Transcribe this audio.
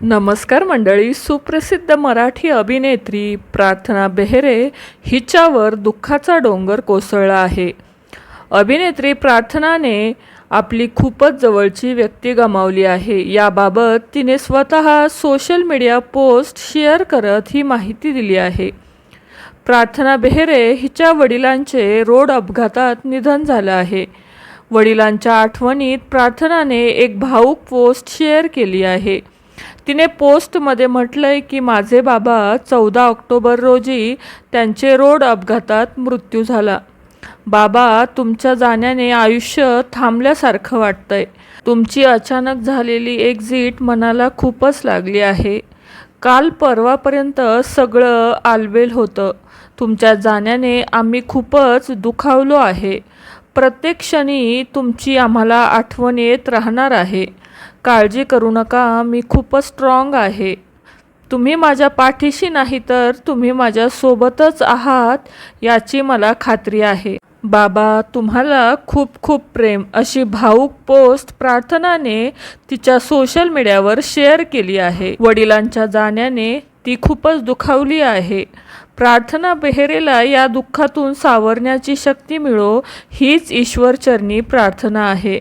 नमस्कार मंडळी सुप्रसिद्ध मराठी अभिनेत्री प्रार्थना बेहरे हिच्यावर दुःखाचा डोंगर कोसळला आहे. अभिनेत्री प्रार्थनाने आपली खूपच जवळची व्यक्ती गमावली आहे. याबाबत तिने स्वतः सोशल मीडिया पोस्ट शेअर करत ही माहिती दिली आहे. प्रार्थना बेहरे हिच्या वडिलांचे रोड अपघातात निधन झालं आहे. वडिलांच्या आठवणीत प्रार्थनाने एक भाऊक पोस्ट शेअर केली आहे. तिने पोस्टमध्ये म्हटलंय की माझे बाबा चौदा ऑक्टोबर रोजी त्यांचे रोड अपघातात मृत्यू झाला. बाबा तुमच्या जाण्याने आयुष्य थांबल्यासारखं वाटतंय. तुमची अचानक झालेली एक्झिट मनाला खूपच लागली आहे. काल परवापर्यंत सगळं आलबेल होतं. तुमच्या जाण्याने आम्ही खूपच दुखावलो आहे. प्रत्येक क्षणी तुमची आम्हाला आठवण येत राहणार आहे. काळजी करू नका मी खूपच स्ट्रॉंग आहे. तुम्ही माझ्या पाठीशी नाही तर तुम्ही माझ्यासोबतच आहात याची मला खात्री आहे. बाबा तुम्हाला खूप खूप प्रेम अशी भाऊक पोस्ट प्रार्थनाने तिच्या सोशल मीडियावर शेअर केली आहे. वडिलांच्या जाण्याने ती खूपच दुखावली आहे. प्रार्थना बेहरेला या दुःखातून सावरण्याची शक्ती मिळो हीच ईश्वरचरणी प्रार्थना आहे.